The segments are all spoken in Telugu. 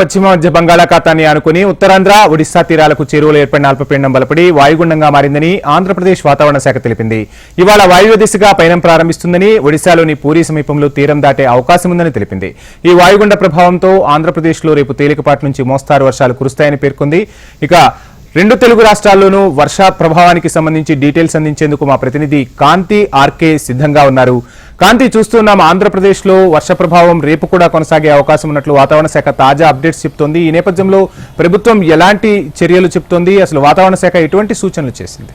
పశ్చిమ మధ్య బంగాళాఖాతాన్ని ఆనుకుని ఉత్తరాంధ్ర ఒడిశా తీరాలకు చేరువలో ఏర్పడిన అల్పపీండం బలపడి వాయుగుండంగా మారిందని ఆంధ్రప్రదేశ్ వాతావరణ శాఖ తెలిపింది. ఇవాళ వాయువ్య దిశగా పయనం ప్రారంభిస్తుందని ఒడిశాలోని పూరి సమీపంలో తీరం దాటే అవకాశం ఉందని తెలిపింది. ఈ వాయుగుండ ప్రభావంతో ఆంధ్రప్రదేశ్లో రేపు తేలికపాటి నుంచి మోస్తారు వర్షాలు కురుస్తాయని పేర్కొంది. ఇక రెండు తెలుగు రాష్ట్రాల్లోనూ వర్ష ప్రభావానికి సంబంధించి డీటెయిల్స్ అందించేందుకు మా ప్రతినిధి కాంతి ఆర్కే సిద్ధంగా ఉన్నారు. కాంతి చూస్తున్నాం ఆంధ్రప్రదేశ్లో వర్ష ప్రభావం రేపు కూడా కొనసాగే అవకాశం ఉన్నట్లు వాతావరణ శాఖ తాజా అప్డేట్స్ చెప్తోంది. ఈ నేపథ్యంలో ప్రభుత్వం ఎలాంటి చర్యలు చెప్తోంది? అసలు వాతావరణ శాఖ ఎటువంటి సూచనలు చేసింది?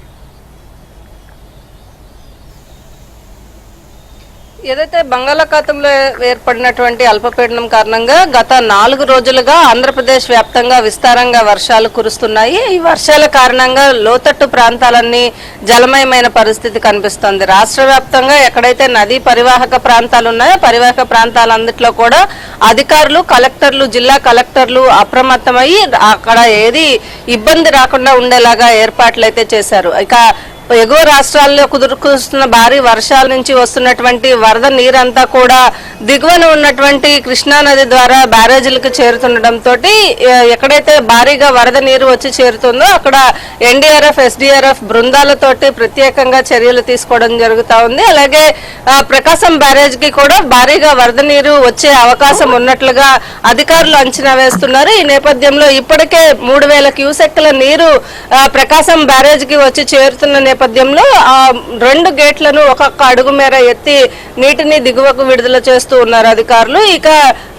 ఏదైతే బంగాళాఖాతంలో ఏర్పడినటువంటి అల్పపీడనం కారణంగా గత నాలుగు రోజులుగా ఆంధ్రప్రదేశ్ వ్యాప్తంగా విస్తారంగా వర్షాలు కురుస్తున్నాయి. ఈ వర్షాల కారణంగా లోతట్టు ప్రాంతాలన్నీ జలమయమైన పరిస్థితి కనిపిస్తోంది. రాష్ట్ర వ్యాప్తంగా ఎక్కడైతే నదీ పరివాహక ప్రాంతాలు ఉన్నాయో పరివాహక ప్రాంతాలన్నింటిలో కూడా అధికారులు కలెక్టర్లు జిల్లా కలెక్టర్లు అప్రమత్తమయ్యి అక్కడ ఏది ఇబ్బంది రాకుండా ఉండేలాగా ఏర్పాట్లు అయితే చేశారు. ఇక ఎగువ రాష్ట్రాల్లో కుదురుకుస్తున్న భారీ వర్షాల నుంచి వస్తున్నటువంటి వరద నీరంతా కూడా దిగువన ఉన్నటువంటి కృష్ణా నది ద్వారా బ్యారేజీలకు చేరుతుండటంతో ఎక్కడైతే భారీగా వరద నీరు వచ్చి చేరుతుందో అక్కడ ఎన్డీఆర్ఎఫ్ ఎస్డీఆర్ఎఫ్ బృందాలతోటి ప్రత్యేకంగా చర్యలు తీసుకోవడం జరుగుతూ ఉంది. అలాగే ప్రకాశం బ్యారేజ్కి కూడా భారీగా వరద నీరు వచ్చే అవకాశం ఉన్నట్లుగా అధికారులు అంచనా వేస్తున్నారు. ఈ నేపథ్యంలో ఇప్పటికే మూడు వేల క్యూసెక్ల నీరు ప్రకాశం బ్యారేజ్కి వచ్చి చేరుతున్న నేపథ్యంలో ఆ రెండు గేట్లను ఒక్కొక్క అడుగు మేర ఎత్తి నీటిని దిగువకు విడుదల చేస్తున్నారు చేస్తూ ఉన్నారు అధికారులు. ఇక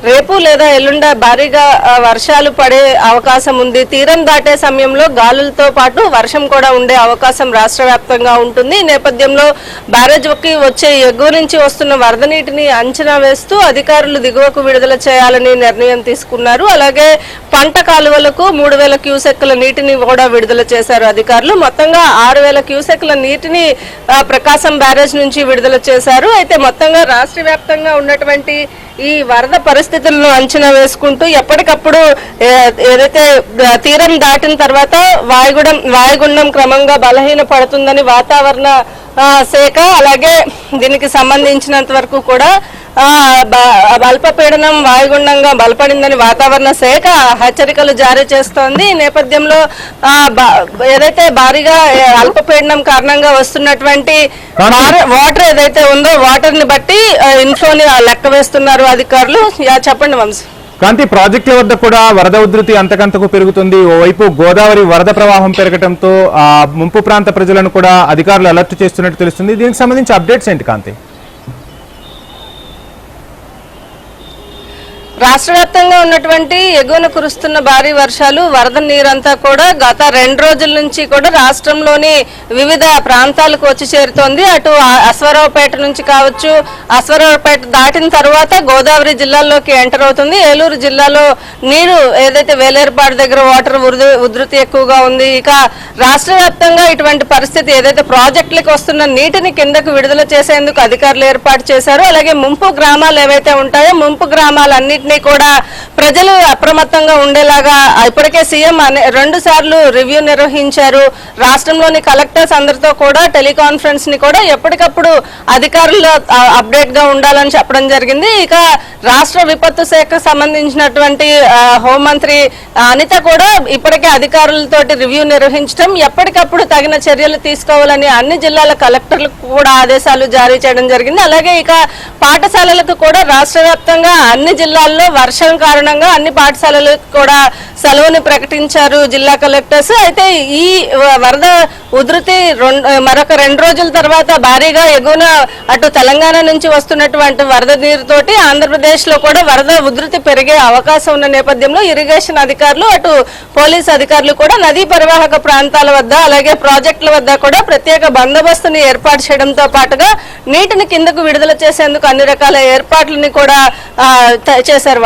రేపు లేదా ఎల్లుండ భారీగా వర్షాలు పడే అవకాశం ఉంది. తీరం దాటే సమయంలో గాలులతో పాటు వర్షం కూడా ఉండే అవకాశం రాష్ట్ర వ్యాప్తంగా ఉంటుంది. ఈ నేపథ్యంలో బ్యారేజ్కి వచ్చే ఎగువ నుంచి వస్తున్న వరద నీటిని అంచనా వేస్తూ అధికారులు దిగువకు విడుదల చేయాలని నిర్ణయం తీసుకున్నారు. అలాగే పంట కాలువలకు మూడు వేల క్యూసెక్ల నీటిని కూడా విడుదల చేశారు అధికారులు. మొత్తంగా ఆరు వేల క్యూసెక్ల నీటిని ప్రకాశం బ్యారేజ్ నుంచి విడుదల చేశారు. అయితే మొత్తంగా రాష్ట్ర వ్యాప్తంగా ఉన్నటువంటి ఈ వరద పరిస్థితులను అంచనా వేసుకుంటూ ఎప్పటికప్పుడు ఏ- ఏదైతే తీరం దాటిన తర్వాత వాయుగుండం వాయుగుండం క్రమంగా బలహీన పడుతుందని వాతావరణ శాఖ అలాగే దీనికి సంబంధించినంత వరకు కూడా అల్పపీడనం వాయుగుండంగా బలపడిందని వాతావరణ శాఖ హెచ్చరికలు జారీ చేస్తోంది. ఈ నేపథ్యంలో ఏదైతే భారీగా అల్పపీడనం కారణంగా వస్తున్నటువంటి వాటర్ ఏదైతే ఉందో వాటర్ని బట్టి ఇన్ఫ్లోని లెక్క వేస్తున్నారు అధికారులు. యా, చెప్పండి వంశీ. కాంతి ప్రాజెక్టుల వద్ద కూడా వరద ఉధృతి అంతకంతకు పెరుగుతుంది. ఓవైపు గోదావరి వరద ప్రవాహం పెరగడంతో ఆ ముంపు ప్రాంత ప్రజలను కూడా అధికారులు అలర్ట్ చేస్తున్నట్టు తెలుస్తుంది. దీనికి సంబంధించి అప్డేట్స్ ఏంటి కాంతి? రాష్ట్ర వ్యాప్తంగా ఉన్నటువంటి ఎగువన కురుస్తున్న భారీ వర్షాలు వరద నీరంతా కూడా గత రెండు రోజుల నుంచి కూడా రాష్ట్రంలోని వివిధ ప్రాంతాలకు వచ్చి చేరుతోంది. అటు అశ్వరావుపేట నుంచి కావచ్చు అశ్వరావుపేట దాటిన తర్వాత గోదావరి జిల్లాలోకి ఎంటర్ అవుతుంది. ఏలూరు జిల్లాలో నీరు ఏదైతే వేలేరుపాడు దగ్గర వాటర్ ఉధృతి ఎక్కువగా ఉంది. ఇక రాష్ట్ర వ్యాప్తంగా ఇటువంటి పరిస్థితి ఏదైతే ప్రాజెక్టులకు వస్తున్న నీటిని కిందకు విడుదల చేసేందుకు అధికారులు ఏర్పాటు చేశారు. అలాగే ముంపు గ్రామాలు ఏవైతే ఉంటాయో ముంపు గ్రామాలన్నింటినీ కూడా ప్రజలు అప్రమత్తంగా ఉండేలాగా ఇప్పటికే సీఎం అనే రెండు సార్లు రివ్యూ నిర్వహించారు. రాష్ట్రంలోని కలెక్టర్స్ అందరితో కూడా టెలికాన్ఫరెన్స్ని కూడా ఎప్పటికప్పుడు అధికారులు అప్డేట్గా ఉండాలని చెప్పడం జరిగింది. ఇక రాష్ట్ర విపత్తు శాఖకు సంబంధించినటువంటి హోంమంత్రి అనిత కూడా ఇప్పటికే అధికారులతోటి రివ్యూ నిర్వహించడం ఎప్పటికప్పుడు తగిన చర్యలు తీసుకోవాలని అన్ని జిల్లాల కలెక్టర్లకు కూడా ఆదేశాలు జారీ చేయడం జరిగింది. అలాగే ఇక పాఠశాలలకు కూడా రాష్ట్ర వ్యాప్తంగా అన్ని జిల్లాల్లో వర్షం కారణంగా అన్ని పాఠశాలలకు కూడా సెలవుని ప్రకటించారు జిల్లా కలెక్టర్స్. అయితే ఈ వరద ఉధృతి రెండు మరొక రెండు రోజుల తర్వాత భారీగా ఎగువన అటు తెలంగాణ నుంచి వస్తున్నటువంటి వరద నీరుతోటి ఆంధ్రప్రదేశ్లో కూడా వరద ఉధృతి పెరిగే అవకాశం ఉన్న నేపథ్యంలో ఇరిగేషన్ అధికారులు అటు పోలీస్ అధికారులు కూడా నదీ పరివాహక ప్రాంతాల వద్ద అలాగే ప్రాజెక్టుల వద్ద కూడా ప్రత్యేక బందోబస్తుని ఏర్పాటు చేయడంతో పాటుగా నీటిని కిందకు విడుదల చేసేందుకు అన్ని రకాల ఏర్పాట్లని కూడా త- చేశారు.